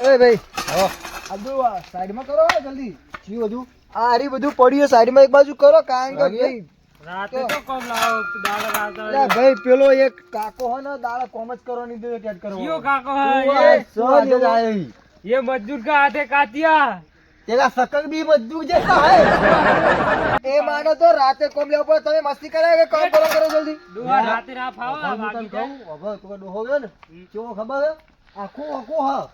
એ ભાઈ આ બધું આ સાઈડમાં કરો હો જલ્દી શું બધું આ હારી બધું પડ્યું સાઈડમાં એક બાજુ કરો કારણ કે વાગે? ભાઈ રાતે તો કોમ લાવો દાડા રાતે અલ્યા ભાઈ પેલો એક કાકો હે ને દાડા કોમ જ કરો નહીં દીધો ટેટ કરો યો કાકો ઓય, હે શું આજે જ આયો ઈ? ये मजदूर का हाथे काटिया તેરા સકક બી મજદૂર જેસા હે એ માનો તો રાતે કોમ લેવો પડે તમે મસ્તી કરાવે કે કામ કરો કરો જલ્દી दुआ राते रा फावा હું તને बाकी કહું, હવે તું ડોહો ગયો ને કેવો ખબર હે આખો આખો હા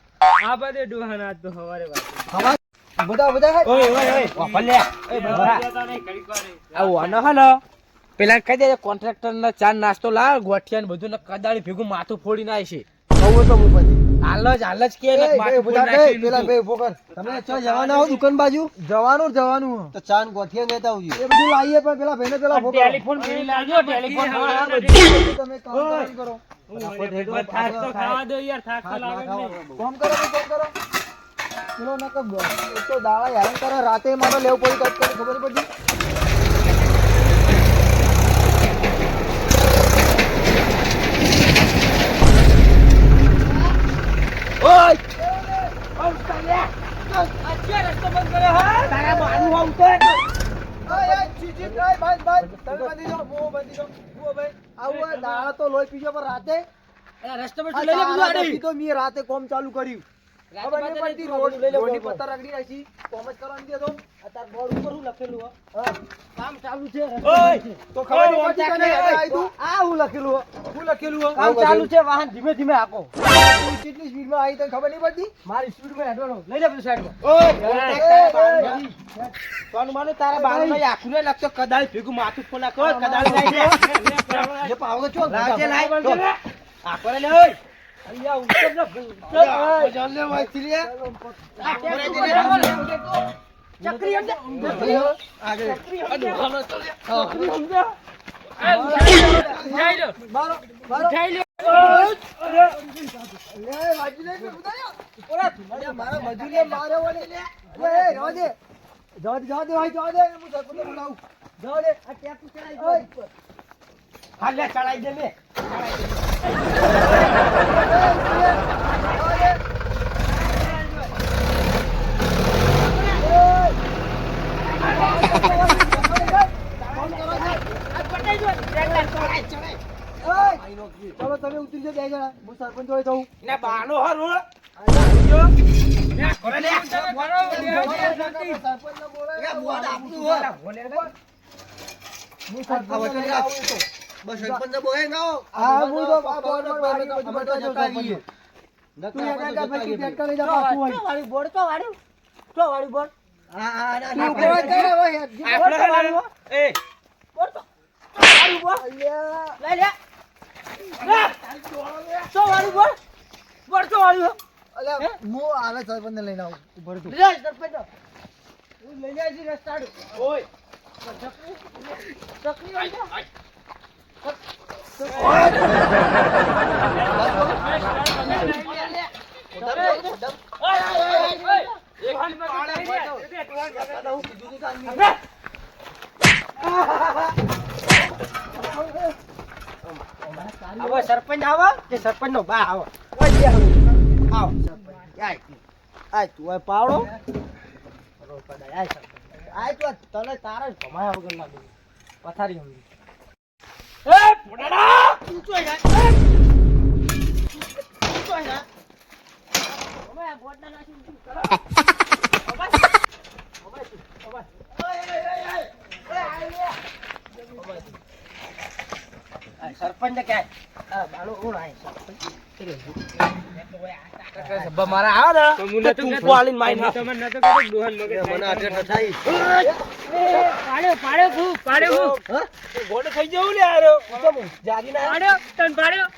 પેલા કહી દે કોન્ટ્રાક્ટર ને ચાર નાસ્તો લા ગોઠિયા બધું ને કદાળી ભેગું માથું ફોડી નાખશે. કહું તમે દુકાન બાજુ? જવાનું જવાનું. તો ગોઠિયા લેતા આવજો. પેલા કરો. થાક તો ખાવા દો યાર થાક તો લાગે નહીં. કામ કરો તો કરો. પેલો નકર એક તો દાડા હેરાન કરે રાતે મારો લેવું પડી કટ કરી ખબર નહીં પડતી ઓય, ઓય, છી, છી, ભાઈ, ભાઈ, ભાઈ, તમે બાંધી દો, મોં બાંધી દો. જુઓ ભાઈ, આવું હોય, દાડા તો લોહી પીજો પણ રાતે આ દાડા પછી તો મેં રાતે કોમ ચાલુ કર્યું. ખબર નહીં પડતી, રોડ- રોડની પત્તા રગડી નાખી. કોમ જ કરવાની દે તો. હા. ઓય, તો ખબર નહીં પડતી ચાકરી, તને, ઓય. આ હું લખેલું હું? લખેલું કામ ચાલુ છે વાહન ધીમે ધીમે આકો કેટલી સ્પીડમાં આવી તને ખબર નહીં પડતી? મારી સ્પીડમાં હેડવાનો લઈ લે પેલું સાઈડમાં ઓય, ઓય, માનું તારા બાળમાં આખું નહીં લાગતો કદાચ ભેગું માથું ખોલા કર કદાચ લાઈ લે ઓય! મારો. અલ્યા, મારા એ, જવા ચડાઈ દો. ચડાઈ દે. ચલો તમે ઉતરી જાઓ બે જણા હું સરપંચ જોડે જઉં ને બાનો હરો સરપંચને બોલાવો. બોલ લઈને આવું. બસ સરપંચ બોલે ના હા, હું તો આ બોર્ડ પર વાળી તો જતા રહીએ. તું એકા એકા પછી નકર ટેક્ટર લઈ જા પાછું હોય. હા, ના, તું આલે લઈને આવું. ઊભો રહે તું. ઓય. આવો સરપંચ આવો કે સરપંચ નો બા આવો? આવો, સરપંચ. આય આય તું, આય પાવડો. આય પથારી હમણી એ પોડાડા તું ચોય જા તું ચોય જા અમે આ બોટના નાખી તું કરો અબાય અબાય અબાય ઓય ઓય ઓય ઓય આય લે આ સરપંચ ને ક્યાંય આ બાળો કોણ આય સરપંચ મારા આવે ને તું પાલીને મારી નાખ. મને આટલે ન પાડ્યો પાડ્યો ખૂબ પાડ્યો ખૂબ હા? થઈ જવું લે આરો જાગી ના પાડ્યો તને પાડ્યો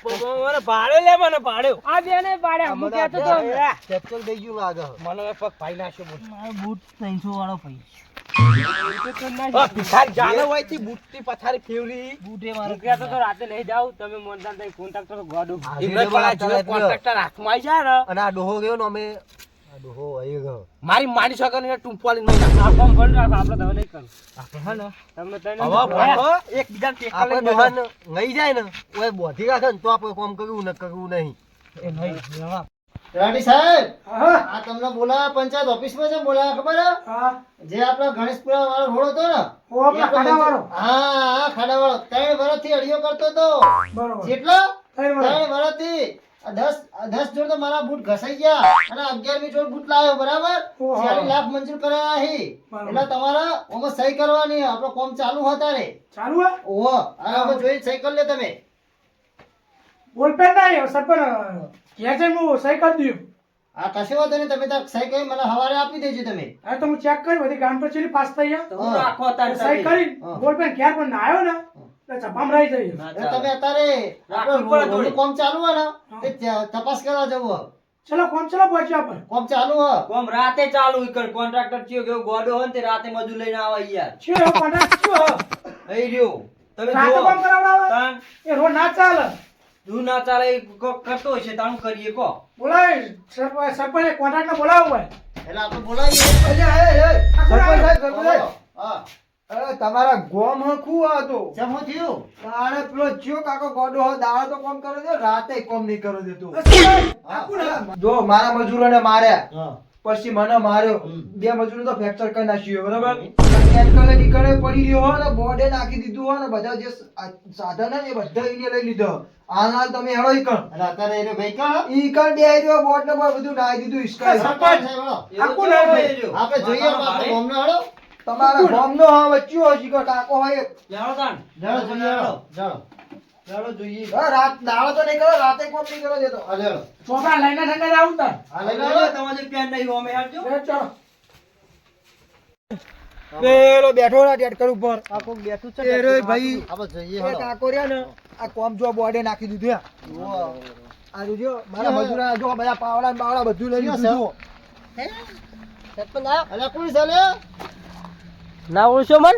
મને પાડ્યો લે મને પાડ્યો આ બેને પાડ્યો હું કહેતો તો કેપ્ચર થઈ ગયું લાગે મને પગ પાઈ નાખ્યો બોલ મારો બૂટ 300 વાળો ભાઈ. આ ભિખારી જાને હોયથી બુટ્ટી પથારી ફેવરી બૂટ એ મારો હું કહેતો તો રાતે લઈ જાવ તમે મોનદાન થઈ કોન્ટ્રાક્ટર ગોડું કોન્ટ્રાક્ટર હાથમાં આવી જાય ને. અને આ ડોહો ગયો ને અમે. આ ડોહો અહીં ગયો. મારી માની શકો ને ટૂંપવાળી નહીં આ ફોર્મ ભરી રાખો આપણે તમે નહીં કરું હા ને. તમને તને હવે ભણો. એકબીજાને ટેકા આપણે લઈને ડોહાને જાય ને ઓય બોધી રાખે ને તો આપણે કોમ કરવું ને કરવું નહીં. એ નહીં જવા. રાણી સાહેબ હા. તમને બોલાયા પંચાયત ઓફિસમાં છે બોલાયા ખબર જે આપણા ગણેશપુરા વાળો રોડ હતો ને આપણા. હા હા ખાડાવાળો. ત્રણ વર્ષથી અડિયો કરતો હતો. ત્રણ વર્ષ. વર્ષથી દસ દસ જોડ તો મારા બૂટ ઘસાઈ ગયા. અને અગિયારમી જોડ બૂટ લાવ્યો બરાબર? ચાલીસ લાખ મંજૂર કરાયા હી. એટલે તમારે ઓમાં સહી કરવાની. આપણો કોમ ચાલુ હતા રે ચાલુ ઓહો. અને હવે જોઈ સહી કરી લે તમે. બોલપેન નહીં સરપંચ ઘેર જઈને હું સહી કરી દઉં. આ કશો વાંધો નહીં. તમે તાર સહી કરી મને હવારે આપી દેજો તમે. અરે તો હું ચેક કરી બધી ગાંઠ પર ચેલી પાસ થઈ ગયા. હું રાખો તાર સહી કરી. બોલપેન ઘેર પણ ના આવ્યો ને? તમે અત્યારે આપણો. કોમ ચાલુ હોય ને તપાસ કરવા જવું ચલો કોમ ચલો પહોંચ્યો આપણે. કોમ ચાલુ હોય. કોમ રાતે ચાલુ ઈકર કોન્ટ્રાક્ટર ચિયો કેવો ગોડો હોય તે રાતે મજૂર લઈને આવે યાર. શું એવો કોન્ટ્રાક્ટ શું રહ્યો. તમે રાતે જુઓ. કામ એ રોજ ના ચાલે. તું ના ચાલે કરતો હશે તાણ કરીએ કો. બોલાય સરપંચ સરપંચ કોન્ટ્રાક્ટ બોલાવો એટલે આપણે બોલાવીએ. આ કોણ આવ્યું? બોલો. હા. અરે તમારા ગોમ હખું આ તો. ચમ થયું? તાણે પેલો ચિયો કાકો ગોડો હો દાળ તો કોમ કરો દે રાતે કોમ નહીં કરો દેતો. જો મારા મજૂરોને માર્યા. પછી મને માર્યો. બે મજૂરો તો ફ્રેક્ચર કરી નાખ્યું બરાબર? એન્કલે નીકળે પડી રહ્યો હોય ને બોર્ડે નાખી દીધું હોય ને બધા જે સાધન હે ને એ બધા એને લઈ લીધો. હાલ તમે હેળો ઈ કણ અત્યારે એને ભાઈ કણ ઈ કણ બે રહ્યો બોર્ડ ને બધું નાખી દીધું ઈસ્કા સરપંચ? હોય રહ્યો? આપણે જોઈએ આપણે. ગામનો હળો. તમારા ગોમનો હા વચ્ચ્યો હોય કો ટાકો હોય જાળો તાણ. જાળો જાળો જાળો. જાણો જોઈએ. હા, રાત દાળો તો નહીં કરો રાતે કોમ નહીં કરો દેતો હાલે જાળો ચોપા લઈને ઠંડા આવું તાર હાલે લઈને આવો તમારે પ્યાન નહીં હોમે હાલજો. એ ચલો પેલો બેઠો ના ટેટકર ઉપર આ બેઠું છે એ રે ભાઈ. આપણે જોઈએ એ કાકો રહ્યા ને આ કોમ જો બોર્ડે નાખી દીધું યા. આ જોજો મારા હા. મજૂરા જો બધા પાવડા ને બાવડા બધું લઈ લીધું ક્યાં સરપંચ આયો? અલ્યા કોણ છે લે? ના ઓળશો મન?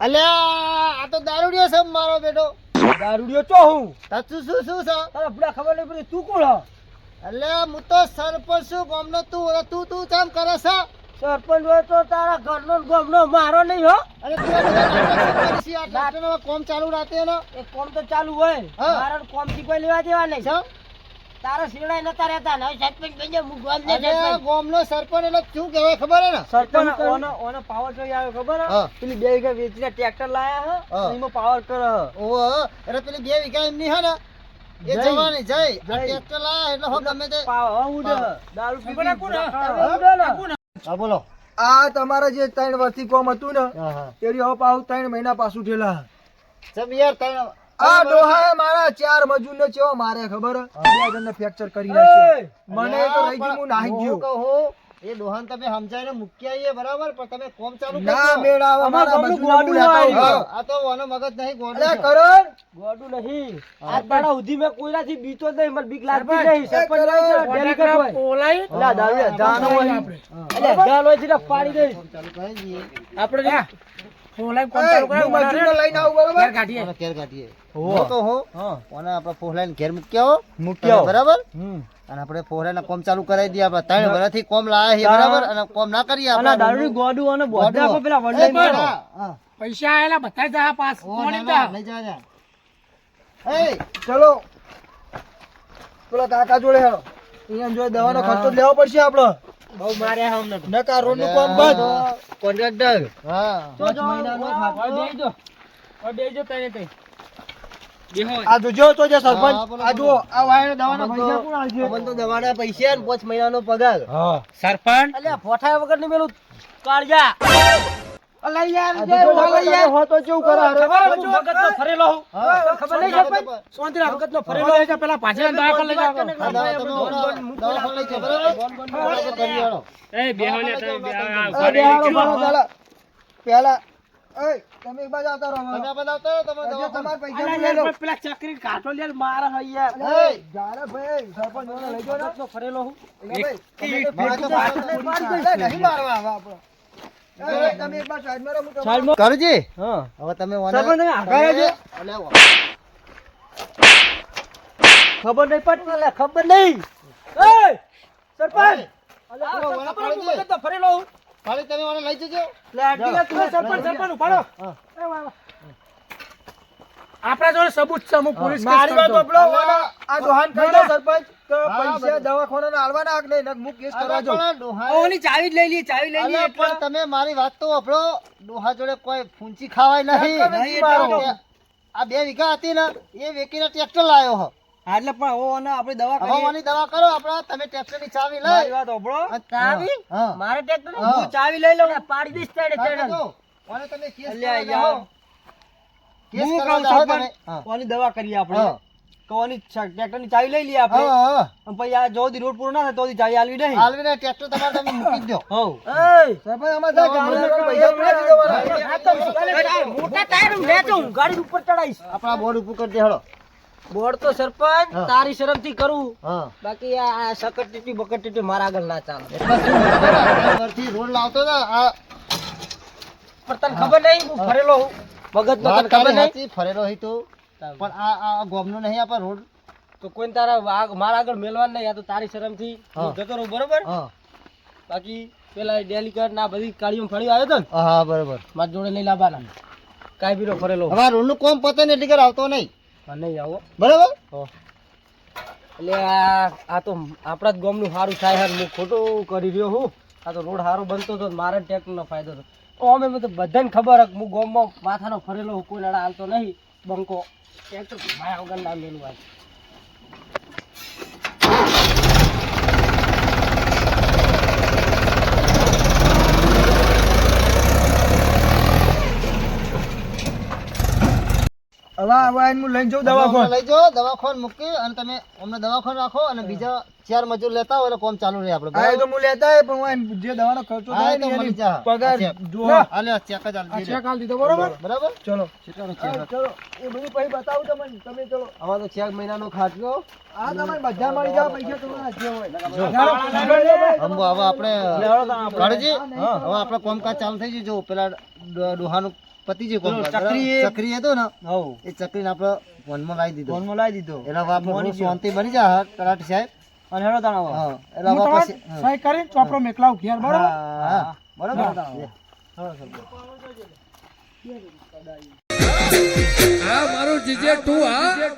અલ્યા આ તો દારૂડિયો છે મારો બેટો. દારૂડિયો ચો હું? તાચું શું શું છે? તારે પૂરા ખબર નહીં પડી તું કોણ? અલ્યા હું તો સરપંચ છું ગામનો તું અને તું તું કેમ કરે છે? સરપંચ હોય તો તારા ઘરનો ને ગામનો મારો નહીં હો. અને તું કોમ ચાલુ રાતે એનો એ કોમ તો ચાલુ હોય. મારા કોમથી કોઈ લેવા દેવા નહીં. છે? તારા શિવડાય નતા રહેતા. ને સરપંચ કહી હું ગામ ને અલ્યા ગામનો સરપંચ એટલે શું કહેવાય ખબર હે ને? સરપંચ ઓનો ઓનો પાવર જોઈ આવ્યો ખબર હે? પેલી બે વીઘા વેચીને ટ્રેક્ટર લાયા હે એમાં પાવર કરે હે. ઓહો એટલે પેલી બે વીઘા એમની હે ને? એ જવાની જય. ટ્રેક્ટર લાયા એટલે હો ગમે તે પાવર ઉડે. દારૂ પી કોણ તમે હા બોલો. આ તમારા જે ત્રણ વર્ષથી કોમ હતું ને હા હવે ત્રણ મહિના પાછું ઠેલા યાર તને આ ડોહા મારા ચાર મજૂર ને ચેવો મારે ખબર? બે ફ્રેક્ચર કરી નાખ્યો. મને તો રહી ગયું હું નાહી ગયો. કહું એ ડોહાન તમે સમજાઈને મૂક્યા આવીએ બરાબર? પણ તમે કોમ ચાલુ ના કરજો. મેળ આવે મારા ગોડું આ તો ઓનો મગજ નહીં ગોડું અરે કરણ! ગોડું નહીં. આજ દાડા સુધી મેં કોઈનાથી બીતો નહીં મને બીક લાગતી નહીં. સરપંચ એ કર હોય. બોલાય અલા, દારૂ અજાણ હોય. આપણે અલા, અજાણ હોય છે ને પાડી કરી આપણે કોમ એ, કરે હું લઈને આવું બરાબર? ઘેર કાઢીએ. ઓને કાઢીએ. હોવ. તો હું. ઓને આપણે ફોહલાઈને ઘેર મૂકી આવો બરાબર? અને આપણે ફોહલાઈને કોમ ચાલુ કરાવી દઈએ આપણે. ત્રણ વર્ષથી કોમ લાયા છીએ બરાબર? અને કોમ ના કરીએ અને આપણે. ગોડું અને. પેલા. પૈસા આયેલા બધા જા પાસ. કોણ જા લઈ જા, જા. એય, ચલો. પેલા કાકા જોડે હેડો અહીંયા જો દવાનો ખર્ચો લેવો પડશે આપણો. બહુ મારે હમ. નકા રોડનું કામ બંધ. કોન્ટ્રાક્ટર. હા. પાંચ મહિનાનો ખાતો. બેહો. આ જોજો તો જે સરપંચ. આ બોલો. આ વાયર દવાના પૈસા કોણ આલશે અમને તો દવાના પૈસા ને પાંચ મહિનાનો પગાર. હા. સરપંચ? અલ્યા ફોઠાય વગરની પેલું કાળજા. અલા યાર. જે હો તો કરે? મગજનો ફરેલો હું. ખબર નહીં છે પેલા લઈ દવા લઈ પેલા તમે આવતા રહો તમે આ આવતા રહો, તમે હજુ દવાખાને- પૈસા લઈ. પેલા ચકરી કાટો યાર મારે હે યાર. ભાઈ સરપંચ લઈ જાઓ ને. ફરેલો હું. મારે તો. નહીં મારવા આપણે. કરજી. હવે તમે ખબર નહીં પડતી ખબર નહીં. સરપંચ! અલ્યા, ઓલા, ઓલા ખબર નહીં, પાડી દે. મગજનો ફરેલો હું. ખાલી તમે ઓને લઈ જજો. લે, અડધી તું સરપંચ સરપંચ ઉપાડો. એ વાહ, વાહ. આપણા જોડે સબૂત છે હું પોલીસ મારી વાત આ દોહાન દો સરપંચ. કે પૈસા દવાખાના આલવાના કે નહીં નક કેસ અરે કરાવજો ઓની ચાવી જ લઈ લઈએ ચાવી લઈ લઈએ પણ તમે મારી વાત તો સાંભળો ડોહા જોડે કોઈ ફૂંચી ખાવાય નહીં. આ બે વીઘા હતી ને એ વેચીને ટ્રેક્ટર લાવ્યો હો. એટલે પણ ઓ અને આપણે દવા દવા કરો આપડા તમે ટ્રેક્ટરની ચાવી મારી વાત સાંભળો ચાવી? હા. ટ્રેક્ટર હું. ચાવી લઈ લઉં. પાડી દઈશ તેડે તેડે. તમે કેસ યાર. કેસ તમે. દવા કરી આપણે. હા. કોની ટ્રેક્ટર ચાવી લઈ લઈએ આપણે. હા, હા. પછી આ જો દી રોડ પૂરો ના થાય તો દી ચાવી આલવી નહીં. આલવીને ટ્રેક્ટર તમારે તમે મૂકી જ દો. હોવ. સરપંચ આમાં જાય ગામના પૈસા પડી દીધો મારા મોટા ટાયર હું લેજો હું ગાડી ઉપર ચડાઈશ આપણા બોર્ડ ઉપર કરી દે હળો. બોર્ડ તો સરપંચ તારી તારી શરમથી કરું. હા. બાકી આ સકટ ટીટી બકટ ટીટી મારા આગળ ના ચાલે. ઘરથી રોડ લાવતો ને આ પણ તને ખબર નહીં હું ફરેલો હું. મગજ તો તને ખબર નહીં? ફરેલો તો. પણ આ આ ગોમનો નહીં આપા રોડ? તો કોઈ તારા મારા આગળ મેલવાનું નહીં આ તો તારી શરમથી. હું. જતો રહું બરોબર? બાકી પેલા ડેલી કર ના બધી કાળીઓ ફળી આવ્યો તો ને? હા બરોબર. મારા જોડે લઈ લાવવાના. કાઈ બીરો ફરેલો. હવે રોડનું કોમ પતે ને એટલી આવતો નહીં. નહીં આવો. બરોબર? એટલે આ તો આપણા જ ગામનું સારું થાય હાર. હું ખોટું કરી રહ્યો હું. આ તો રોડ સારો બનતો હતો મારે ટેક્ટરનો ફાયદો હતો અમે તો બધાને ખબર હે ગામમાં માથાનો ફરેલો કોઈ લડા હાલતો નહીં. બંકો. ટ્રેક્ટર માયા વગર ના હવે હવે હું લઈને જાઉં દવાખાને. લઈ જાઓ દવાખાને મૂકી અને તમે અમને દવાખાને રાખો અને બીજા ચાર મજૂર લેતા હોય એટલે કોમ ચાલુ રહે આપણે. હા તો હું લેતા પણ હું જે દવાનો ખર્ચો થાય એ ને એની પગાર જો હાલે, ચેક જ આ ચેક આલી દીધો બરોબર? બરાબર? ચલો. ચેકનો ચેક. ચલો. એ બધું પછી બતાવું તમને. તમે ચલો. આમાં તો ચાર મહિનાનો ખાટલો. આ તમારે બધા મળી જાવ પૈસા તમારા જે હોય. જો. ચાલો, આગળ લે ભાઈ. હમ, હવે આપણે કાળજી. હવે આપણે કોમકાજ ચાલુ થઈ જાય જો પેલા ડોહાનું પતિ કોમ ચક્રી ચકરી એ- ચકરી હતો ને હવ. એ ચકરીને આપણે વનમાં લાવી દીધો. ફોનમાં લાવી દીધો. એટલે આપણે શાંતિ બની જાય હા, તલાટી સાહેબ. અને હેડો તાણા હા એટલે હું પછી સહી કરીને ચોપડો મેકલાવ ઘેર બરાબર? હા બરાબર હા. મારું જીજે તું હા?